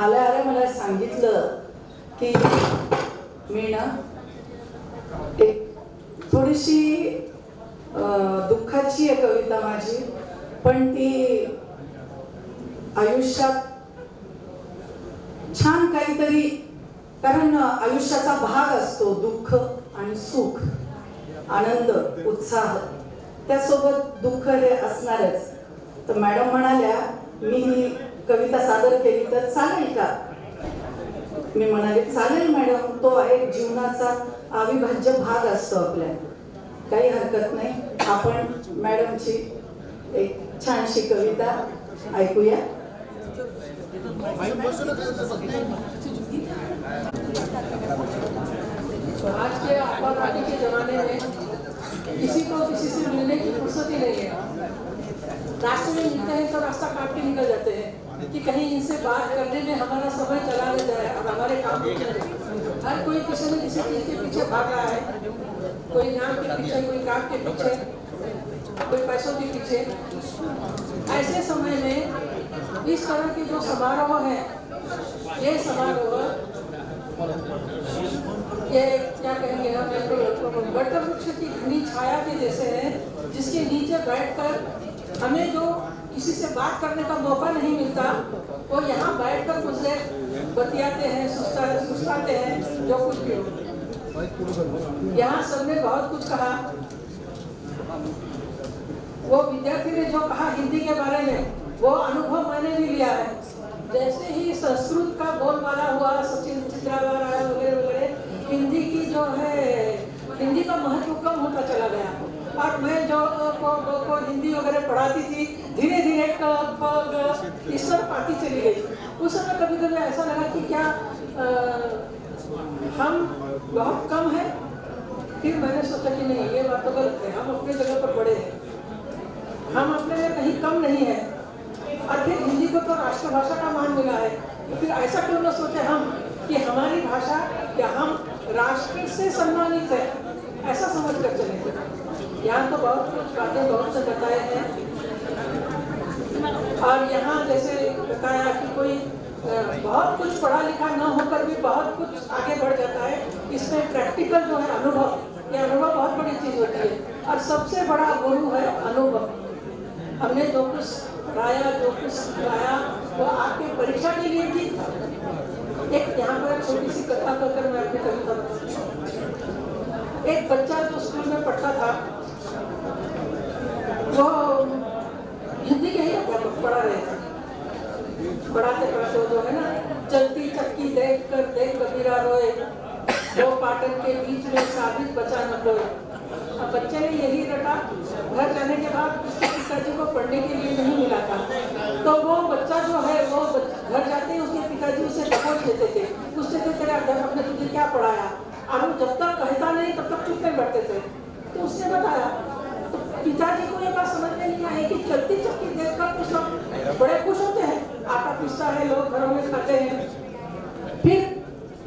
आल्या आल्या मला सांगितलं की मी ना एक थोडीशी दुःखाची आहे कविता माझी पण ती आयुष्यात छान काहीतरी कारण आयुष्याचा भाग असतो दुःख आणि सुख आनंद उत्साह त्यासोबत दुःख हे असणारच. तर मॅडम म्हणाल्या मी ही कविता सादर केली तर चालेल का? मी म्हणाले चालेल मॅडम तो एक जीवनाचा अविभाज्य भाग असतो आपल्या. काही हरकत नाही. आपण मॅडमची एक छानशी कविता ऐकूया. आज के आपाधापी के जमाने में किसी को किसी से मिलने की फुर्सत ही नहीं है। रास्ते में मिलते हैं तो रास्ता काट के निकल जाते हैं। कि कहीं इनसे बात करने में हमारा समय चला न जाए और हमारे काम हर कोई किसी न किसी चीज़ के पीछे भाग रहा है। कोई नाम के पीछे, कोई काम के पीछे, कोई पैसों के पीछे। ऐसे समय में इस तरह के जो समारोह है, ये समारोह ये क्या कहेंगे हम वट वृक्ष की घनी छाया के जैसे है, जिसके नीचे बैठकर हमें जो किसी से बात करने का मौका नहीं मिलता। वो यहाँ बैठकर कुछ देर बतियाते हैं, सुस्ता, सुस्ताते हैं, जो कुछ भी हो। यहाँ सबने बहुत कुछ कहा। वो विद्यार्थी ने जो कहा हिंदी के बारे में, वो अनुभव मैंने भी लिया है। जैसे ही संस्कृत का बोलबाला हुआ, सचिन चित्रावाला वगैरह वगैरह हिंदी की जो है हिंदी का महत्व कम होता चला गया। और मैं जो को, को, को हिंदी वगैरह पढ़ाती थी धीरे धीरे तरह पाती चली गई। उस समय कभी कभी ऐसा लगा कि क्या आ, हम बहुत कम हैं? फिर मैंने सोचा कि नहीं ये बात तो गलत है। हम अपने जगह पर बड़े हैं। हम अपने में कहीं कम नहीं है। और फिर हिंदी को तो राष्ट्रभाषा का मान मिला है। फिर ऐसा क्यों ना सोचे हम कि हमारी भाषा या हम राष्ट्र से सम्मानित है? ऐसा समझ कर चलेंगे यहाँ तो बहुत कुछ बातें बहुत से बताए हैं। और यहाँ जैसे बताया कि कोई बहुत कुछ पढ़ा लिखा न होकर भी बहुत कुछ आगे बढ़ जाता है। इसमें प्रैक्टिकल जो है अनुभव, ये अनुभव बहुत बड़ी चीज़ होती है। और सबसे बड़ा गुरु है अनुभव। हमने जो कुछ पढ़ाया, जो कुछ सिखाया, वो आपके परीक्षा के लिए भी। एक यहाँ पर छोटी सी कथा कहकर मैं अपनी कविता एक बच्चा जो स्कूल में पढ़ता था, वो हिंदी के ही अध्यापक पढ़ा रहे थे। पढ़ाते पढ़ाते जो है ना, चलती चक्की देख कर, देख कबीरा रोए। दो पाटन के बीच में साबित बचा न कोई। अब बच्चे ने यही रटा घर जाने के बाद उसके पिताजी को पढ़ने के लिए नहीं मिला था। तो वो बच्चा जो है, वो घर जाते ही उसके पिताजी उसे दबोच देते थे। थे, तेरे अध्यापक ने तुझे क्या पढ़ाया? और वो जब तक कहता नहीं, तब तक चुप नहीं बैठते थे। तो उसने बताया तो पिताजी को ये बात समझ में नहीं आई कि चलती चक्की देखकर तो सब बड़े खुश होते हैं। आटा पीसता है, लोग घरों में खाते हैं। फिर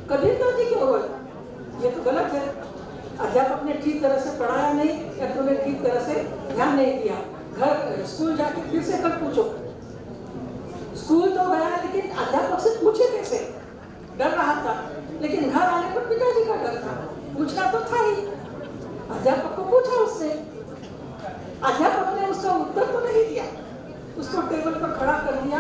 कबीर दास जी क्यों बोले? ये तो गलत है। अध्यापक ने ठीक तरह से पढ़ाया नहीं या तुमने ठीक तरह से ध्यान नहीं दिया। घर, स्कूल जाके फिर से कल पूछो। स्कूल तो गया, लेकिन अध्यापक से पूछे कैसे? डर रहा था। लेकिन घर आने पर पिताजी का डर था। पूछना तो था ही। अध्यापक को पूछा उसने अध्यापक ने उसका उत्तर तो नहीं दिया। उसको टेबल पर खड़ा कर दिया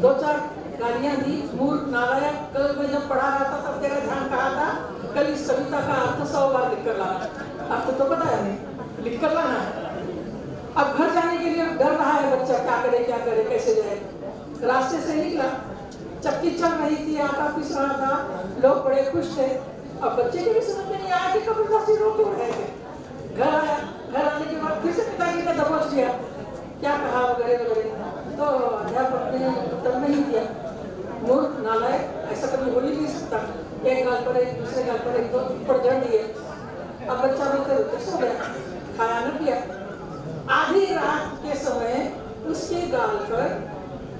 दो चार गालियाँ दी। मूर्ख नालायक कल मैं जब पढ़ा रहा था, तब तेरा ध्यान कहा था? कल इस कविता का अर्थ सौ बार लिख कर लाना। अर्थ तो बताया नहीं। लिख कर लाना है। अब घर जाने के लिए डर रहा है बच्चा। क्या करे क्या करे, कैसे जाए? रास्ते से निकला। चक्की चल रही थी आटा पीस रहा था। लोग बड़े खुश थे। अब बच्चे के भी समझ में नहीं आया कि कबीरदासी रोक क्यों रहे थे घर आया, घर आने के बाद फिर से पिताजी ने दबोच लिया क्या कहा वगैरह वगैरह तो अध्यापक ने उत्तर नहीं दिया। मूर्ख, नालायक, ऐसा कभी हो ही नहीं सकता। एक गाल पर एक, दूसरे गाल पर एक, दो ऊपर जड़ दिए। अब बच्चा रोते रोते सो गया। खाया न पिया। आधी रात के समय उसके गाल पर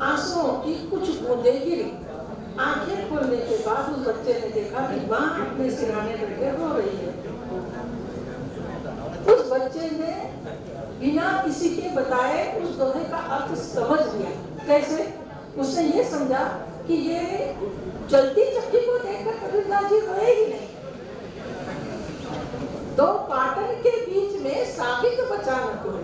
आंसुओं की कुछ बूंदें गिरी आँखें खोलने के बाद उस बच्चे ने देखा कि माँ अपने सिराने बैठे रो रही है। उस बच्चे ने बिना किसी के बताए उस दोहे का अर्थ समझ लिया। कैसे? उसने ये समझा कि ये जलती चक्की को देखकर कबीरदास जी रोए ही नहीं। दो पाटन के बीच में साबित बचा न कोई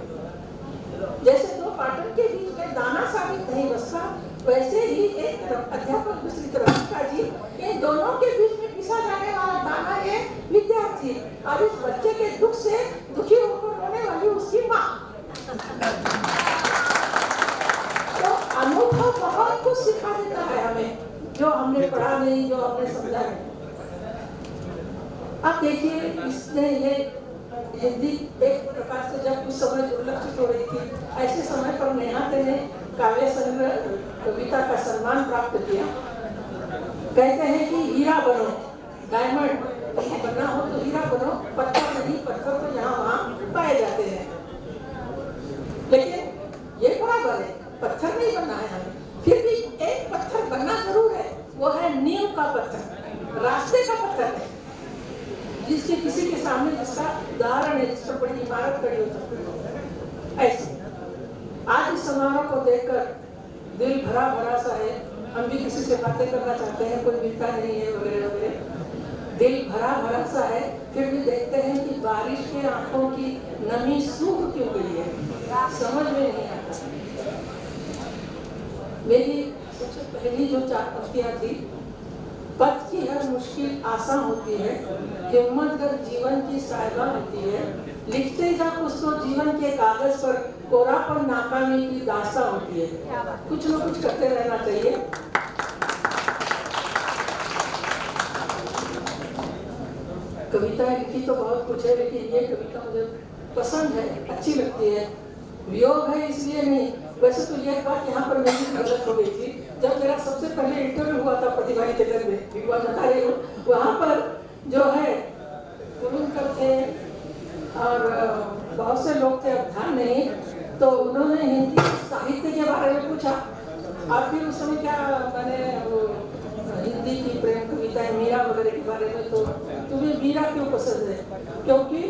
जैसे दो पाटन के बीच दाना साबित नहीं बसता वैसे ही एक तरफ़ अध्यापक दूसरी तरफ़ शिक्षा जी इन दोनों के बीच में पिसा जाने वाला दाना ये विद्यार्थी और इस बच्चे के दुख से दुखी होकर रोने वाली उसकी माँ। तो अनुभव बहुत कुछ सिखा देता है हमें जो हमने पढ़ा नहीं जो हमने समझा नहीं। अब देखिए इसने ये हिंदी एक प्रकार से जब कुछ समय दुर्लक्षित हो रही थी, ऐसे समय पर नेहाते ने काव्य संग्रह, कविता का सम्मान प्राप्त किया। कहते हैं कि हीरा बनो, डायमंड बनना हो तो हीरा बनो, पत्थर नहीं, पत्थर तो यहाँ वहाँ पाए जाते हैं। लेकिन ये बराबर है पत्थर नहीं बनना है हमें। फिर भी एक पत्थर बनना ज़रूर है, वो है नींव का पत्थर, रास्ते का पत्थर है। जिसके किसी के सामने जिसका उदाहरण है, जिस पर बड़ी इमारत खड़ी हो सकती है। ऐसे, आज इस समारोह को देखकर दिल भरा भरा सा है। हम भी किसी से बातें करना चाहते हैं, कोई मिलता नहीं है, वगैरह वगैरह। दिल भरा भरा सा है, फिर भी देखते हैं कि बारिश के आँखों की नमी सूख क्यों गई है? समझ में नहीं आता। मेरी सबसे पहली जो चार पंक्तियाँ थी की हर मुश्किल आसान होती है हिम्मत कर जीवन की साहिबा होती है। लिखते जा कुछ तो जीवन के कागज़ पर कोरापन नाकामी की दास्ता होती है। कुछ न कुछ करते रहना चाहिए। कविताएँ लिखी तो बहुत कुछ है लेकिन ये कविता मुझे पसंद है अच्छी लगती है। वियोग है इसलिए नहीं वैसे तो ये बात यहाँ पर मेरी गलत हो गई थी। जब मेरा सबसे पहले इंटरव्यू हुआ था प्रतिभा निकेतन में विवाह बता रही हूँ वहाँ पर जो है कुरुनकर थे और बहुत से लोग थे, अब ध्यान नहीं तो उन्होंने हिंदी साहित्य के बारे में पूछा। और फिर उस समय क्या मैंने हिंदी की प्रेम कविताएँ, मीरा वगैरह के बारे में तो तुम्हें मीरा क्यों पसंद है? क्योंकि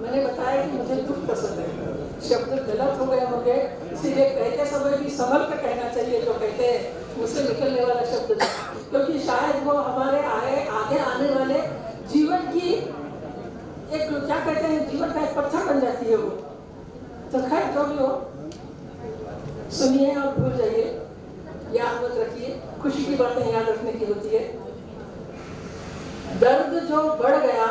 मैंने बताया कि मुझे दुख पसंद है। शब्द गलत हो गए होंगे, इसीलिए कहते समय भी संभल कर कहना चाहिए, जो कहते हैं मुझसे निकलने वाला शब्द। क्योंकि शायद वो हमारे आए, आगे आने वाले जीवन की एक, क्या कहते हैं, जीवन का एक पत्थर बन जाती है वो। तो खैर, जो भी हो, सुनिए और भूल जाइए, याद मत रखिए, खुशी की बातें याद रखने की होती है। दर्द जो बढ़ गया,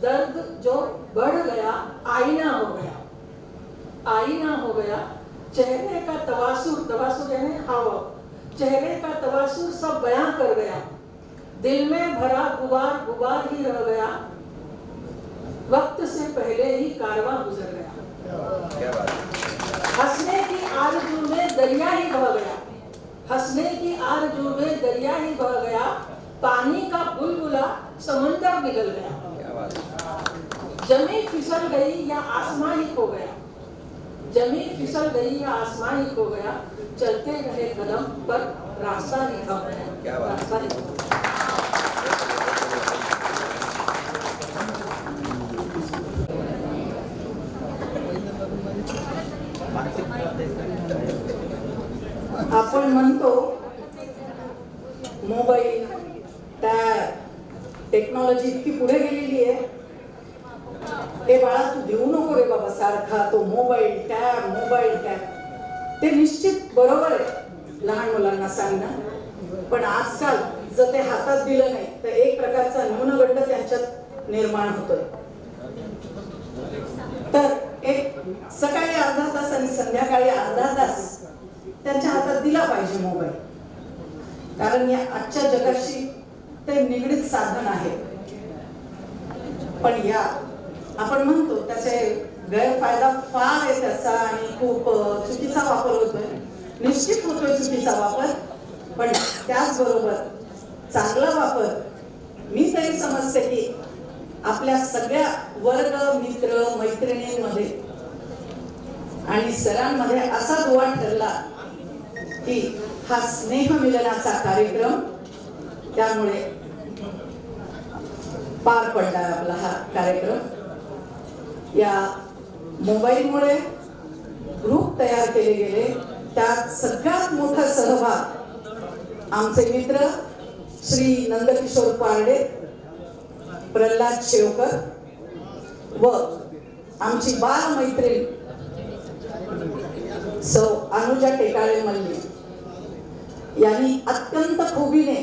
दर्द जो बढ़ गया, आईना हो गया। आईना हो गया चेहरे का तवासुर तवासुर यानी हाव चेहरे का तवासुर सब बयां कर गया। दिल में भरा गुबार गुबार ही रह गया। वक्त से पहले ही कारवा गुजर गया। हंसने की आरज़ू में दरिया ही बह गया। हंसने की आरज़ू में दरिया ही बह गया। पानी का बुलबुला समंदर निकल गया। ज़मीन फिसल गई या आसमान ही खो गया। ज़मीन फिसल गई या आसमान ही खो गया चलते रहे कदम पर रास्ता ही थम गया क्या बात। है। रास्ता ही। आपण म्हणतो मोबाईल त्या टेक्नॉलॉजी इतकी पुढे गेलेली आहे ते बाळा तू देऊ नको रे बाबा सारखा तो मोबाईल टॅब मोबाईल टॅब. ते निश्चित बरोबर आहे लहान मुलांना सांगणं. पण आजकाल जर ते हातात दिलं नाही तर एक प्रकारचा न्यूनगंड त्यांच्यात निर्माण होतोय. तर एक सकाळी अर्धा तास आणि संध्याकाळी अर्धा तास त्यांच्या हातात दिला पाहिजे मोबाईल. कारण या आजच्या जगाशी ते निगडीत साधन आहे. पण या आपण म्हणतो त्याचे गैरफायदा फार आहे त्याचा आणि खूप चुकीचा वापर होतोय. निश्चित होतोय चुकीचा वापर पण त्याचबरोबर चांगला वापर. मी तरी समजते की आपल्या सगळ्या वर्ग मित्र मैत्रिणींमध्ये आणि सरांमध्ये असा दुवा ठरला की हा स्नेह मिलनाचा कार्यक्रम त्यामुळे पार पडला आपला हा कार्यक्रम. या मोबाईलमुळे ग्रुप तयार केले गेले. त्यात सगळ्यात मोठा सहभाग आमचे मित्र श्री नंदकिशोर पारडे प्रल्हाद शेवकर व आमची बाल मैत्रीण सौ अनुजा टेकाळे मल्ली यांनी अत्यंत खुबीने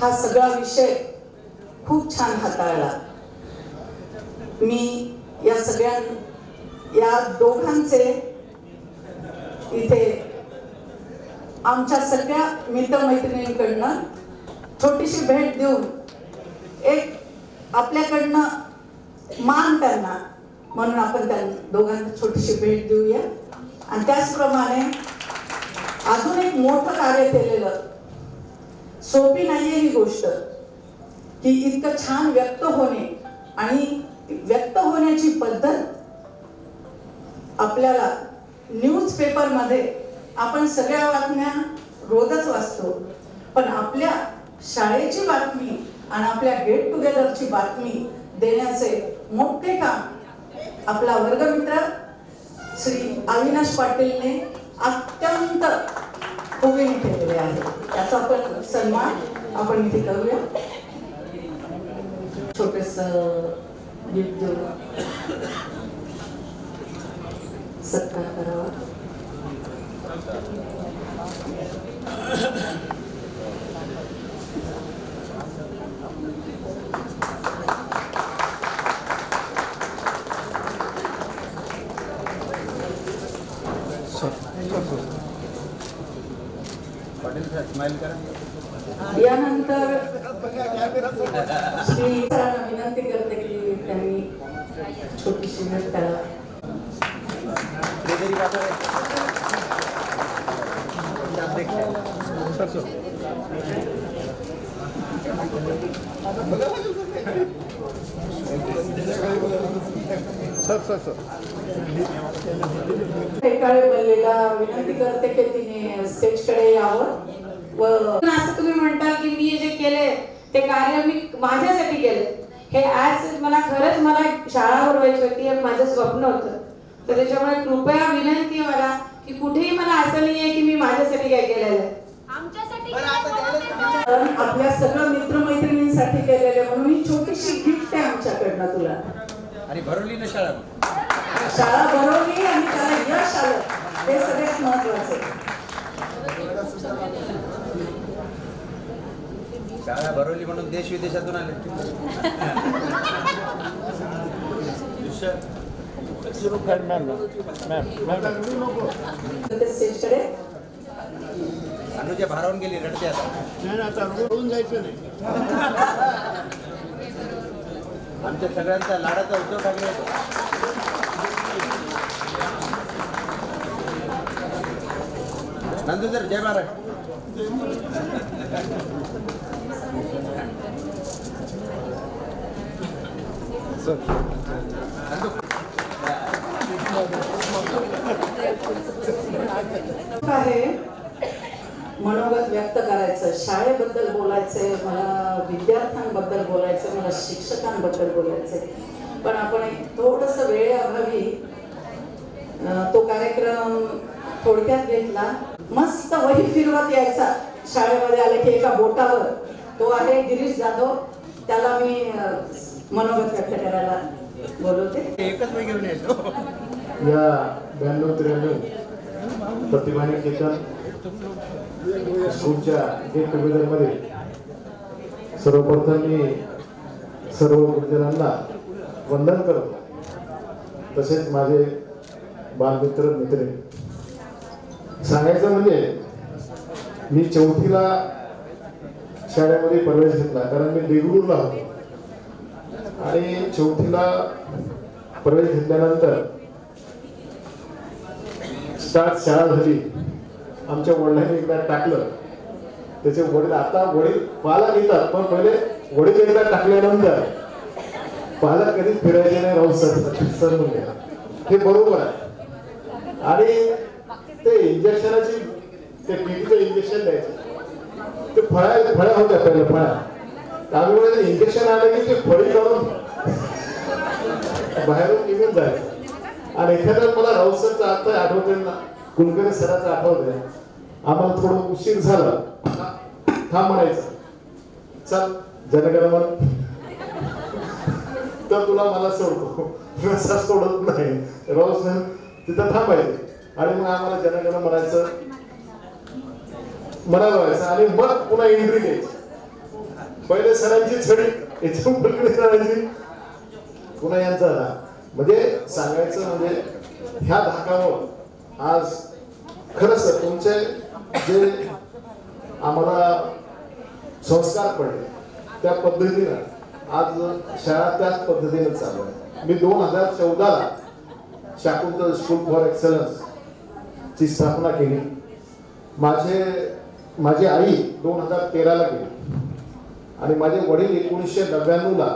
हा सगळा विषय खूप छान हाताळला. मी या सगळ्या या दोघांचे इथे आमच्या सगळ्या मित्रमैत्रिणींकडनं छोटीशी भेट देऊन एक आपल्याकडनं मान त्यांना म्हणून आपण त्या दोघांना छोटीशी भेट देऊया. आणि त्याचप्रमाणे अजून एक मोठं कार्य केलेलं सोपी नाहीये ही गोष्ट की इतकं छान व्यक्त होणे आणि व्यक्त होण्याची पद्धत आपल्याला न्यूज पेपरमध्ये आपण सगळ्या बातम्या रोजच वाचतो. पण आपल्या शाळेची बातमी आणि आपल्या गेट टुगेदरची बातमी देण्याचे मोठे काम आपला वर्गमित्र श्री अविनाश पाटीलने अत्यंत खुबीने केलेले आहे. त्याचा आपण सन्मान आपण इथे करूया. छोटस देऊन सत्कार करावा यानंतर श्री सरांना विनंती करते की त्यांनी छोटीशी भेट त्याला ट्रेजरी पाठवा टेकाळे बल्लेला विनंती करते की तिने स्टेजकडे यावं. व असं तुम्ही म्हणता की मी जे केले ते कार्य मी माझ्यासाठी केले. हे आज मला खरंच मला शाळा भरवायची होती हे माझं स्वप्न होतं. तर त्याच्यामुळे कृपया विनंती आहे मला की कुठेही मला असं नाही आहे की मी माझ्यासाठी काय केलेलं आहे. आपल्या सगळ्या मित्रमैत्रिणींसाठी केलेले म्हणून ही छोटीशी गिफ्ट आहे आमच्याकडनं तुला. आणि भरवली ना शाळा? शाळा भरवली आणि त्याला यश आलं. हे सगळ्यात महत्वाचं शाळा भरवली म्हणून देश विदेशातून आले. ते अनुजा भारावून गेली रडते आता. आमच्या सगळ्यांचा लाडाचा उद्धव ठाकरे होतो. नंदू सर जय महाराज मनोगत व्यक्त करायचं शाळेबद्दल बोलायचंय मला विद्यार्थ्यांबद्दल बोलायचं मला शिक्षकांबद्दल बोलायचंय. पण आपण एक थोडस वेळेअभावी तो कार्यक्रम थोडक्यात घेतला. मस्त वही फिरवत यायचा. शाळेमध्ये आले की एका बोटावर. तो आहे गिरीश जाधव. त्याला मी मनोगत व्यक्त करायला बोलवते. एकच मी घेऊन यायचो या ब्याण्णव त्र्याण्णव प्रतिमाने केतन स्कूलच्या गेट टुगेदरमध्ये सर्वप्रथम मी सर्व गुरुजनांना वंदन करतो. तसेच माझे बालमित्र मित्र. सांगायचं म्हणजे मी चौथीला शाळेमध्ये प्रवेश घेतला कारण मी देगलूरला होतो. आणि चौथीला प्रवेश घेतल्यानंतर स्टार्ट शाळा झाली. आमच्या वडिलांनी एकदा टाकलं. त्याचे वडील आता वडील पालक घेतात पण पहिले वडील एकदा टाकल्यानंतर पालक कधीच फिरायचे नाही राहू सर सर हे बरोबर आहे. आणि ते इंजेक्शनाची ते टीटीचं इंजेक्शन द्यायचं. ते फळ्या फळ्या होत्या पहिल्या फळ्या. त्यामुळे इंजेक्शन आलं की ते फळी काढून बाहेरून निघून जायचं. आणि एखाद्या मला राऊत सरचा अर्थ आठवते ना कुलकर्णी सरांचा आठवतंय. आम्हाला थोडं उशीर झाला. थांब म्हणायचं. चल जनगणमन तर तुला मला सोडतो नसा सोडत नाही. राव तिथं थांबायचं आणि मग आम्हाला जनगण म्हणायचं. म्हणायला व्हायचं आणि मग पुन्हा एंट्री द्यायची पहिले सरांची छडी याच्या पलीकडे सरांची. पुन्हा यांचा राग. म्हणजे सांगायचं म्हणजे ह्या धाकावर आज खरंच सर तुमचे जे आम्हाला संस्कार पडले त्या पद्धतीनं आज शाळा त्याच पद्धतीनं चालू आहे. मी दोन हजार चौदाला शाकुंतल स्कूल फॉर एक्सलन्स ची स्थापना केली. माझे माझी आई दोन हजार तेराला गेली. आणि माझे वडील एकोणीसशे नव्याण्णवला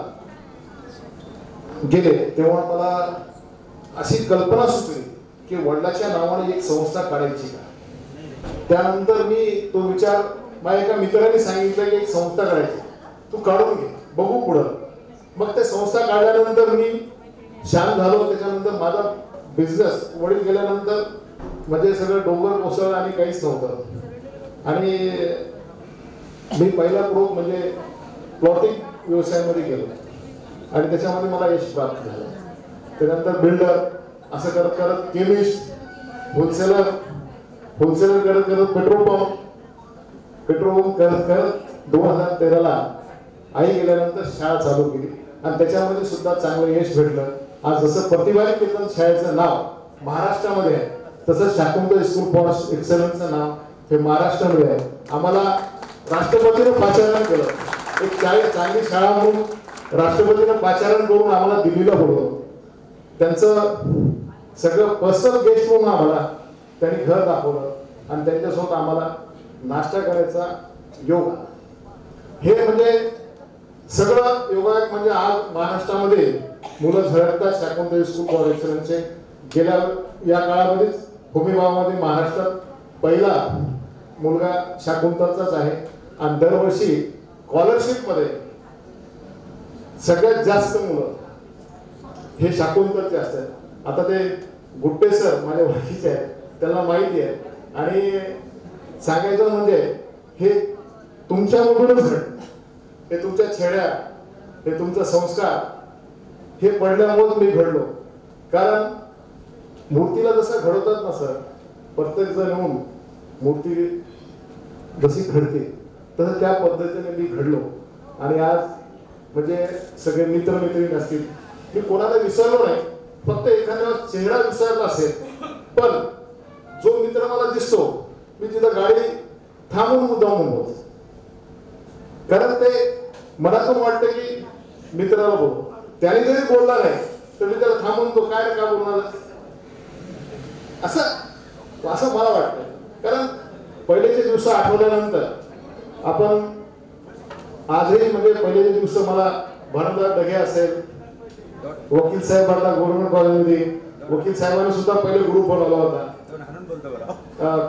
गेले तेव्हा मला अशी कल्पना सुचली की वडिलाच्या नावाने एक संस्था काढायची का? त्यानंतर मी तो विचार माझ्या एका मित्राने सांगितलं की एक संस्था काढायची. तू काढून घे बघू पुढं. मग ते संस्था काढल्यानंतर मी शांत झालो त्याच्यानंतर माझा बिझनेस वडील गेल्यानंतर म्हणजे सगळं डोंगर कोसळ आणि काहीच नव्हतं. आणि मी पहिला प्रोग म्हणजे प्लॉटिंग व्यवसायामध्ये गेलो. आणि त्याच्यामध्ये मला यश प्राप्त झालं. त्यानंतर बिल्डर असं करत करत केमिस्ट होलसेलर होलसेलर करत करत पेट्रोल पंप पेट्रोल पंप करत करत दोन हजार तेराला आई गेल्यानंतर शाळा चालू केली. आणि त्याच्यामध्ये सुद्धा चांगलं यश भेटलं. आज जसं प्रतिभा केंद्र शाळेचं नाव महाराष्ट्रामध्ये आहे तसं शाकुंतल स्कूल फॉर एक्सलन्सचं नाव हे महाराष्ट्रामध्ये आहे. आम्हाला राष्ट्रपतीनं पाचारण केलं. एक चाळीस चांगली शाळा म्हणून राष्ट्रपतीनं पाचारण करून आम्हाला दिल्लीला बोलवलं. त्यांचं सगळं पर्सनल गेस्ट म्हणून आम्हाला त्यांनी घर दाखवलं आणि त्यांच्यासोबत आम्हाला नाश्ता करायचा योग हे म्हणजे सगळं योगायक म्हणजे आज महाराष्ट्रामध्ये मुलं झळकतात. शाकुंतल स्कूल फॉर एक्सलन्सचे गेल्या या काळामध्येच भूमिभावामध्ये महाराष्ट्रात पहिला मुलगा शाकुंतलचाच आहे. आणि दरवर्षी स्कॉलरशिपमध्ये सगळ्यात जास्त मुलं हे शाकुंतलचे असतात. आता ते गुट्टे सर माझ्या ओळखीचे आहेत. त्यांना माहिती आहे. आणि सांगायचं म्हणजे हे तुमच्यामधूनच घडलं. हे तुमच्या छेड्या हे तुमचा संस्कार हे पडल्यामुळेच मी घडलो. कारण मूर्तीला जसं घडवतात ना सर प्रत्येक जण येऊन मूर्ती जशी घडते तसं त्या पद्धतीने मी घडलो. आणि आज म्हणजे सगळे मित्र मैत्रिणी असतील मी कोणाला विसरलो नाही. फक्त एखाद्या चेहरा विसरला असेल. पण जो मित्र मला दिसतो मी तिथं गाडी थांबून मुद्दाम बोलतो. कारण ते मनातून वाटतं की मित्राला बोल. त्याने जरी बोलला नाही तर मी त्याला थांबून तो काय का बोलणार? असं असं मला वाटतं कारण पहिलेचे दिवस आठवल्यानंतर आपण आजही म्हणजे पहिलेचे दिवस मला भणदा डगे असेल वकील साहेबांना गव्हर्नमेंट कॉलेजमध्ये वकील साहेबांनी सुद्धा पहिले ग्रुप बनवला होता.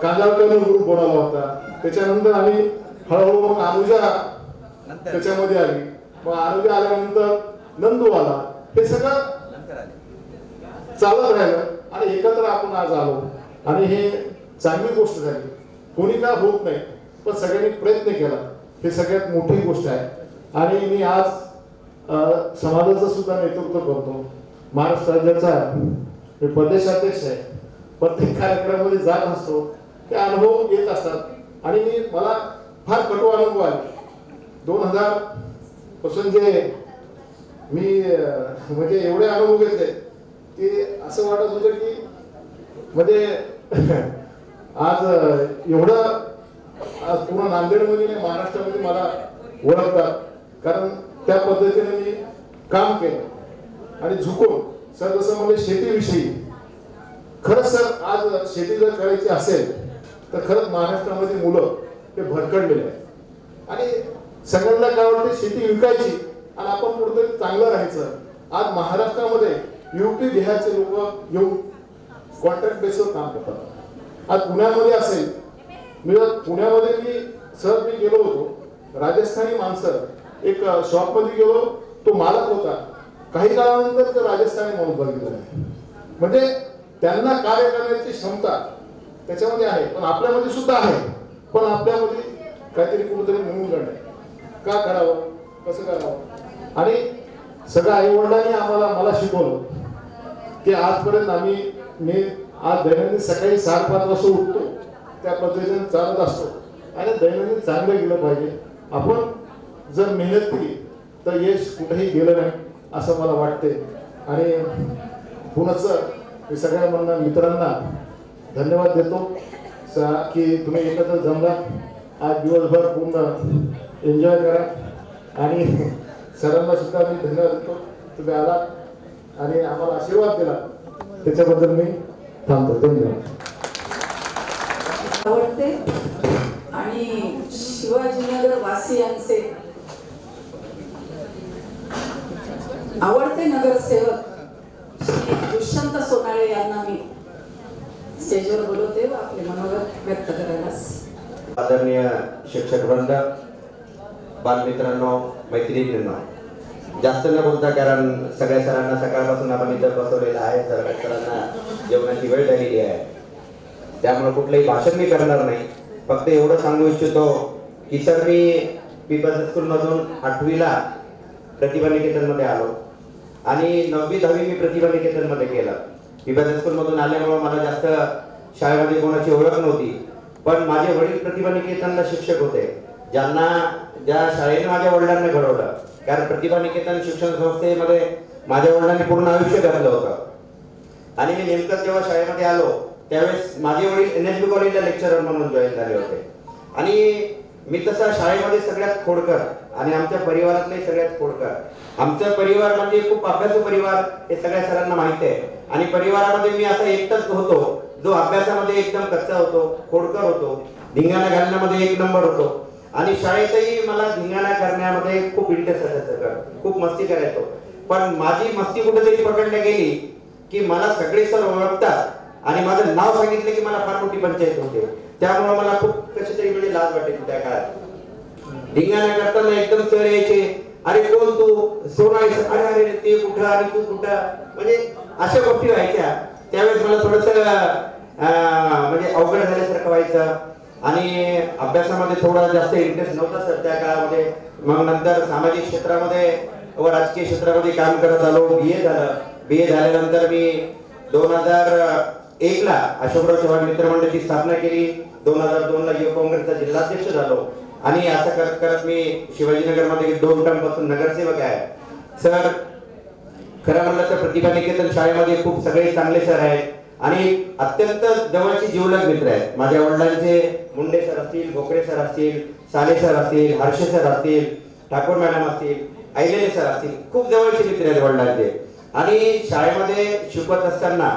कांदाळकरनं ग्रुप बनवला होता. त्याच्यानंतर आम्ही हळूहळू मग अनुजा त्याच्यामध्ये आली. मग अनुजा आल्यानंतर नंदू आला हे सगळं चालत राहिलं आणि एकत्र आपण आज आलो. आणि हे चांगली गोष्ट झाली. कोणी काय होत नाही. पण सगळ्यांनी प्रयत्न केला. हे सगळ्यात मोठी गोष्ट आहे. आणि मी आज समाजाचं सुद्धा नेतृत्व करतो. महाराष्ट्र राज्याचा मी प्रदेशाध्यक्ष आहे. प्रत्येक कार्यक्रमामध्ये जात असतो. ते अनुभव येत असतात. आणि मी मला फार कटू अनुभव आहे. दोन हजारपासून जे मी म्हणजे एवढे अनुभव घेतले की असं वाटत होतं की म्हणजे आज एवढं आज पूर्ण नांदेडमध्ये नाही महाराष्ट्रामध्ये मला ओळखतात. कारण त्या पद्धतीने मी काम केलं आणि झुकून सर जसं म्हणजे शेतीविषयी. खरंच सर आज शेती जर करायची असेल तर खरंच महाराष्ट्रामध्ये मुलं ते भरकडलेले आहेत. आणि सगळ्यांना काय वाटतं शेती विकायची आणि आपण कुठेतरी चांगलं राहायचं. आज महाराष्ट्रामध्ये युपी बिहारचे लोक येऊन कॉन्ट्रॅक्ट बेसवर काम करतात. आज पुण्यामध्ये असेल मी पुण्यामध्ये मी सहज मी गेलो होतो. राजस्थानी माणसं. एक शॉपमध्ये गेलो. तो मालक होता. काही काळानंतर तो राजस्थानी माणूस बघितला आहे. म्हणजे त्यांना कार्य करण्याची क्षमता त्याच्यामध्ये आहे. पण आपल्यामध्ये सुद्धा आहे. पण आपल्यामध्ये काहीतरी कुठेतरी मिळून घडलंय का करावं? कसं करावं? आणि सगळ्या आई वडिलांनी आम्हाला मला शिकवलं की आजपर्यंत आम्ही मी आज दैनंदिन सकाळी साडेपाच वाजता उठतो. त्या पद्धतीने चालत असतो. आणि दैनंदिन चांगलं गेलं पाहिजे. आपण जर मेहनत केली तर यश कुठेही गेलं नाही असं मला वाटते आणि पुनच मी सगळ्या म्हणणं मित्रांना धन्यवाद देतो स- की तुम्ही एकत्र जमला. आज दिवसभर पूर्ण एन्जॉय करा. आणि सरांना सुद्धा मी धन्यवाद देतो तुम्ही आलात आणि आम्हाला आशीर्वाद दिला. त्याच्याबद्दल मी थांबतो. धन्यवाद. आवडते. आणि शिवाजीनगर वासियांचे आवडते नगरसेवक श्री दुष्यंत सोनाळे यांना मी स्टेजवर बोलवते व आपले मनोगत व्यक्त करायला आदरणीय शिक्षक वृंद बालमित्रांनो मैत्रिणींनो जास्त न बोलता कारण सगळ्या सरांना सकाळपासून आपण इथं बसवलेलं आहे सगळ्या सरांना जेवणाची वेळ झालेली आहे. त्यामुळे कुठलंही भाषण मी करणार नाही. फक्त एवढं सांगू इच्छितो की सर मी पीपल्स स्कूलमधून आठवीला प्रतिभा निकेतनमध्ये आलो. आणि नववी दहावी मी प्रतिभा निकेतनमध्ये केलं. पीपल्स स्कूलमधून आल्यामुळं मला जास्त शाळेमध्ये कोणाची ओळख नव्हती. पण माझे वडील प्रतिभा निकेतनला शिक्षक होते. ज्यांना ज्या शाळेने माझ्या वडिलांना घडवलं. कारण प्रतिभा निकेतन शिक्षण संस्थेमध्ये माझ्या वडिलांनी पूर्ण आयुष्य घातलं होतं. आणि मी नेमकं जेव्हा शाळेमध्ये आलो त्यावेळेस माझे वडील एन एस बी कॉलेजला लेक्चरर म्हणून जॉईन झाले होते. आणि मी तसा शाळेमध्ये सगळ्यात खोडकर आणि आमच्या परिवारातले सगळ्यात खोडकर. आमचा परिवार म्हणजे खूप अभ्यासू परिवार हे सगळ्या सरांना माहिती आहे. आणि परिवारामध्ये मी असा एकटाच होतो जो अभ्यासामध्ये एकदम कच्चा होतो खोडकर होतो. धिंगाणा घालण्यामध्ये एक नंबर होतो. आणि शाळेतही मला धिंगाणा करण्यामध्ये खूप इंटरेस्ट असायचं खूप मस्ती करायचो. पण माझी मस्ती कुठेतरी पकडल्या गेली की मला सगळे सर ओळखतात. आणि माझं नाव सांगितलं की मला फार मोठी पंचायत होते. त्यामुळे मला खूप कशी तरी म्हणजे लाज वाटायची त्या काळात. धिंगाणा करताना एकदम सर यायचे. अरे कोण तू? सोना अरे अरे ते कुठं? आणि तू कुठं? म्हणजे अशा गोष्टी व्हायच्या. त्यावेळेस मला थोडस म्हणजे अवघड झाल्यासारखं व्हायचं. आणि अभ्यासामध्ये थोडा जास्त इंटरेस्ट नव्हता सर त्या काळामध्ये. मग नंतर सामाजिक क्षेत्रामध्ये व राजकीय क्षेत्रामध्ये काम करत आलो. बी ए झालं. बी ए झाल्यानंतर मी दोन हजार एकला अशोकराव चव्हाण मित्रमंडळाची स्थापना केली. दोन हजार दोन ला युवक काँग्रेसचा जिल्हाध्यक्ष झालो. आणि असं करत करत मी शिवाजीनगरमध्ये दोन टर्मपासून नगरसेवक आहे. सर खरं म्हणलं तर प्रतिभा निकेतन शाळेमध्ये खूप सगळे चांगले सर आहेत. आणि अत्यंत जवळचे जीवलग मित्र आहेत. माझ्या वडिलांचे मुंडे सर असतील भोकरे सर असतील साले सर असतील हर्षे सर असतील ठाकूर मॅडम असतील ऐलेले सर असतील. खूप जवळचे मित्र आहेत वडिलांचे. आणि शाळेमध्ये शिकवत असताना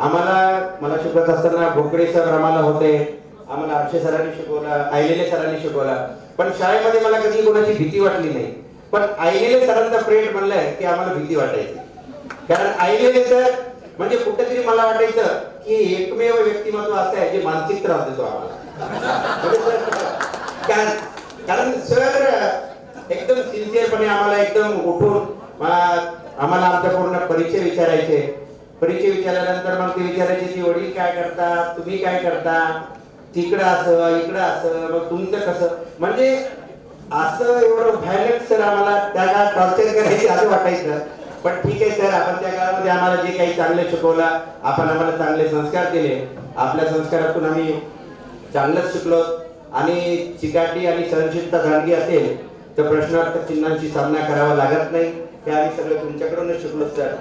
आम्हाला मला शिकवत असताना भोकरे सर आम्हाला होते. आम्हाला अक्षय सरांनी शिकवलं ऐलेले सरांनी शिकवलं. पण शाळेमध्ये मला कधी कोणाची भीती वाटली नाही. पण आईलेले सरांचा फ्रेंड म्हणलाय की आम्हाला भीती वाटायची. कारण आईलेले सर म्हणजे कुठेतरी मला वाटायचं की एकमेव व्यक्तिमत्व असं आहे जे मानसिक त्रास देतो आम्हाला. म्हणजे कारण सर एकदम सिन्सिअरपणे आम्हाला एकदम उठून आम्हाला आमचा पूर्ण परिचय विचारायचे. परिचय विचारल्यानंतर मग ते विचारायचे की वडील काय करता तुम्ही काय करता तिकडं असं इकडं असं मग तुमचं कसं? म्हणजे असं एवढं व्हायलंट सर आम्हाला त्या काळात टॉर्चर करायचे असं वाटायचं. पण ठीक आहे सर आपण त्या काळामध्ये आम्हाला जे काही चांगले शिकवलं आपण आम्हाला चांगले संस्कार दिले. आपल्या संस्कारातून आम्ही चांगलंच शिकलो. आणि चिकाटी आणि सहनशीलता जाणगी असेल तर प्रश्नार्थ चिन्हांची सामना करावा लागत नाही. हे आम्ही सगळं तुमच्याकडूनच शिकलो सर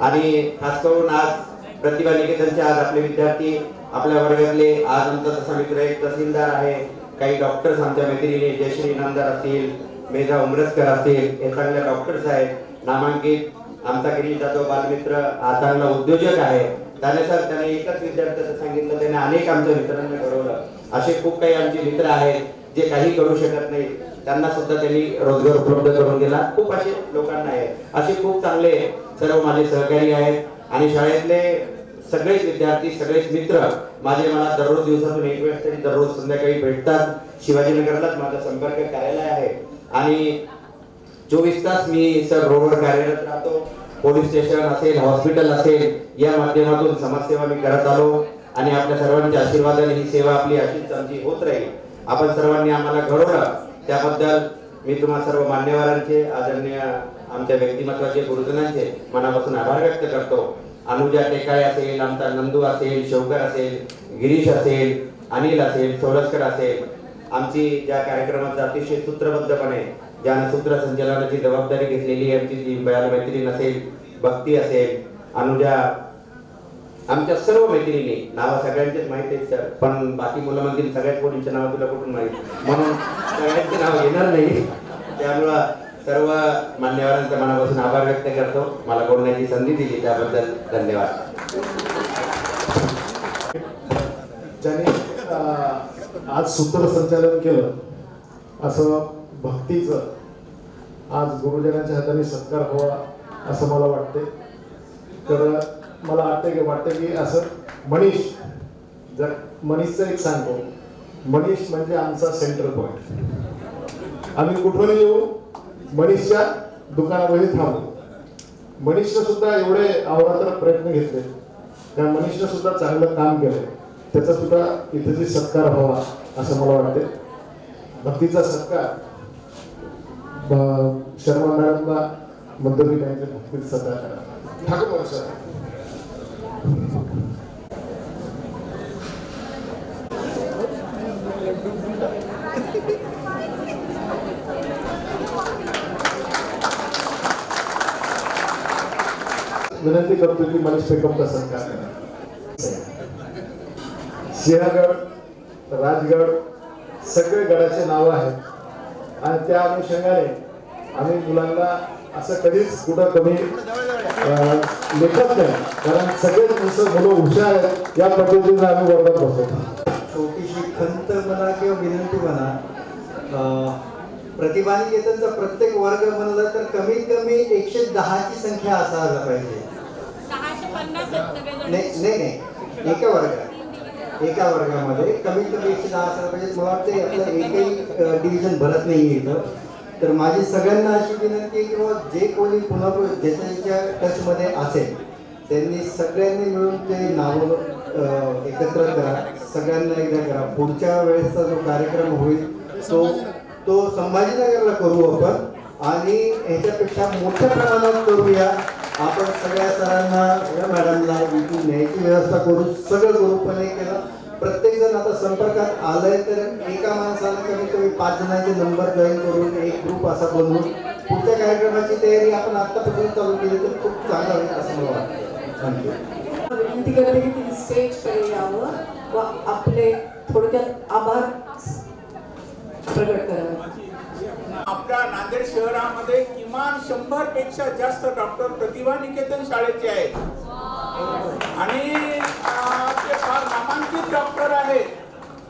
आणि खास करून आज प्रतिभा निकेतनचे आज आपले विद्यार्थी आपल्या वर्गातले आज आमचा तसा मित्र एक तहसीलदार आहे. काही डॉक्टर्स आमच्या मैत्रिणी जयश्री इनामदार असतील मेधा उमरसकर असतील हे चांगले डॉक्टर्स आहेत नामांकित आमचा गिरीश जाधव बालमित्र हा चांगला उद्योजक आहे. त्याने सर त्याने एकच विद्यार्थ्याचं सांगितलं त्याने अनेक आमच्या मित्रांना घडवलं असे खूप काही आमचे मित्र आहेत जे काही करू शकत नाही त्यांना सुद्धा त्यांनी रोजगार उपलब्ध करून दिला. खूप असे लोकांना आहे असे खूप चांगले सर्व माझे सहकारी आहेत. आणि शाळेतले सगळेच विद्यार्थी सगळेच मित्र माझे मला दररोज दिवसातून एक वेळ तरी दररोज संध्याकाळी भेटतात. शिवाजीनगरलाच माझा संपर्क कार्यालय आहे. आणि चोवीस तास मी सर रोडवर कार्यरत राहतो. पोलीस स्टेशन असेल हॉस्पिटल असेल या माध्यमातून समाजसेवा मी करत आलो. आणि आपल्या सर्वांच्या आशीर्वादाने ही सेवा आपली अशीच आमची होत राहील. आपण सर्वांनी आम्हाला घडवलं. त्याबद्दल मी तुम्हा सर्व मान्यवरांचे आदरणीय आमच्या व्यक्तिमत्वाचे गुरुजनांचे मनापासून आभार व्यक्त करतो. अनुजा टेकाळे असेल आमचा नंदू असेल शौकर असेल गिरीश असेल अनिल असेल सोळसकर असेल आमची ज्या कार्यक्रमाचा अतिशय सूत्रबद्धपणे ज्यानं सूत्रसंचालनाची जबाबदारी घेतलेली आमची जी मैत्रीण असेल भक्ती असेल अनुजा आमच्या सर्व मैत्रिणी नावं सगळ्यांचेच माहिती आहेत सर. पण बाकी मुलं म्हणतील सगळ्याच मुलींचे नाव तुला कुठून माहीत? म्हणून सगळ्यांचे नाव घेणार नाही. त्यामुळं सर्व मान्यवरांच्या मनापासून आभार व्यक्त करतो. मला बोलण्याची संधी दिली त्याबद्दल धन्यवाद. ज्याने आज सूत्रसंचालन केलं असं भक्तीचं आज गुरुजनांच्या हाताने सत्कार व्हावा असं मला वाटते तर मला वाटतं की वाटतं की असं मनीष जर मनीषचं एक सांगतो. मनीष म्हणजे आमचा सेंटर पॉईंट आम्ही कुठून येऊ? मनीषच्या दुकानामध्ये थांबू. मनीषनं सुद्धा एवढे अहोरात्र प्रयत्न घेतले. त्या मनीषनं सुद्धा चांगलं काम केलं. त्याचा सुद्धा इथे सत्कार व्हावा असं मला वाटते भक्तीचा सत्कार. शर्मा मॅडमला मध्यवर्ती बँकेत भक्तीचा सत्कार करा. ठाकूर सर. विनंती करतो की मनीष पेकमचा सत्कार सिंहगड राजगड सगळे गडाचे नाव आहेत. आणि त्या अनुषंगाने आम्ही मुलांना असं कधीच कुठं कमी अं, लेखत नाही. कारण सगळेच नुसतं मुलं हुशार आहेत या पद्धतीने आम्ही वर्गात बसवतो. छोटीशी खंत म्हणा किंवा विनंती म्हणा अं, प्रतिभानिकेतनचा प्रत्येक वर्ग म्हणलं तर कमीत कमी एकशे दहाची संख्या असायला पाहिजे. नाही नाही. एका वर्गात. एका वर्गामध्ये कमीत कमी एकशे दहा असायला पाहिजे. मला वाटतं आपलं एकही डिव्हिजन भरत नाही इथं. तर माझी सगळ्यांना अशी विनंती आहे किंवा जे कोणी कोल्हापूर ज्याच्या ज्याच्या टचमध्ये असेल त्यांनी सगळ्यांनी मिळून ते नावं एकत्र करा. सगळ्यांना एकदा करा. पुढच्या वेळेसचा जो कार्यक्रम होईल तो तो संभाजीनगरला करू आपण आणि ह्याच्यापेक्षा मोठ्या प्रमाणात करूया. आपण सगळ्या सरांना या मॅडमला इथून न्यायची व्यवस्था करू सगळं करू पण एक केलं. प्रत्येक जण आता संपर्कात आलंय तर एका माणसाला कमीत कमी पाच जणांचे नंबर जॉईन करून एक ग्रुप असा बनवून पुढच्या कार्यक्रमाची तयारी आपण आतापासून चालू केली तर खूप चांगलं होईल असं मला वाटतं. थँक्यू. विनंती करते की तुम्ही स्टेजकडे यावं व आपले थोडक्यात आभार प्रगट करावे. आपल्या नांदेड शहरामध्ये किमान शंभरपेक्षा जास्त डॉक्टर प्रतिभा निकेतन शाळेचे आहेत. आणि ते फार नामांकित डॉक्टर आहेत.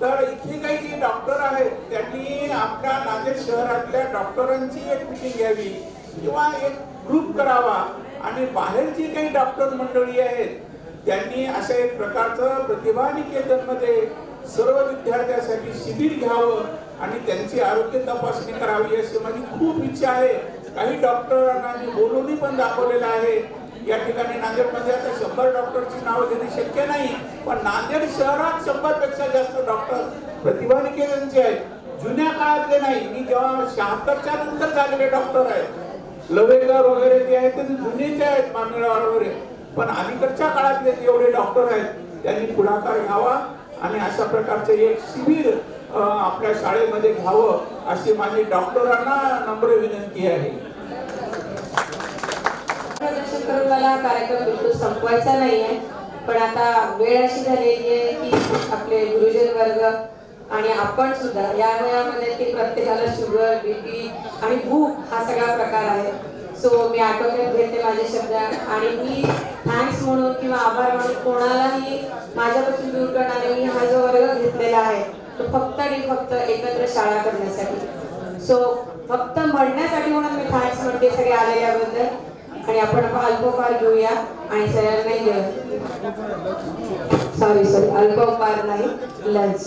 तर इथे काही जे डॉक्टर आहेत त्यांनी आपल्या नांदेड शहरातल्या डॉक्टरांची एक मिटिंग घ्यावी किंवा एक ग्रुप करावा. आणि बाहेर जी काही डॉक्टर मंडळी आहेत त्यांनी अशा एक प्रकारचं प्रतिभा निकेतनमध्ये सर्व विद्यार्थ्यांसाठी शिबिर घ्यावं आणि त्यांची आरोग्य तपासणी करावी अशी माझी खूप इच्छा आहे. काही डॉक्टरांना मी बोलूनही पण दाखवलेलं आहे. या ठिकाणी नांदेडमध्ये आता शंभर डॉक्टरची नावं घेणे शक्य नाही पण नांदेड शहरात शंभरपेक्षा जास्त डॉक्टर प्रतिभा निकेतनचे आहेत. जुन्या काळातले नाही मी जेव्हा शहात्तरच्या नंतर झालेले डॉक्टर आहेत लवेकर वगैरे जे आहेत ते जुनेचे आहेत मांगळवार वगैरे पण अलीकडच्या काळातले जेवढे डॉक्टर आहेत त्यांनी पुढाकार घ्यावा आणि अशा प्रकारचे एक शिबिर आपल्या शाळेमध्ये घ्यावं अशी माझी डॉक्टरांना नम्र विनंती आहे. प्रदर्शन मला कार्यक्रम बिलकुल संपवायचा नाहीये. पण आता वेळ अशी झालेली आहे की आपले गुरुजन वर्ग आणि आपण सुद्धा या वयामध्ये की प्रत्येकाला शुगर बीपी आणि भूक हा सगळा प्रकार आहे. सो मी आटोक्यात घेते माझे शब्द आणि मी थँक्स म्हणून किंवा आभार म्हणून कोणालाही माझ्यापासून दूर करणारे मी हा जो वर्ग घेतलेला आहे तो फक्त आणि फक्त एकत्र शाळा करण्यासाठी. सो फक्त म्हणण्यासाठी म्हणून मी थँक्स म्हणते सगळे आलेल्याबद्दल. आणि आपण अल्पोपार घेऊया आणि सगळ्यांना नाही घेऊया सॉरी सॉरी अल्पोपार नाही लंच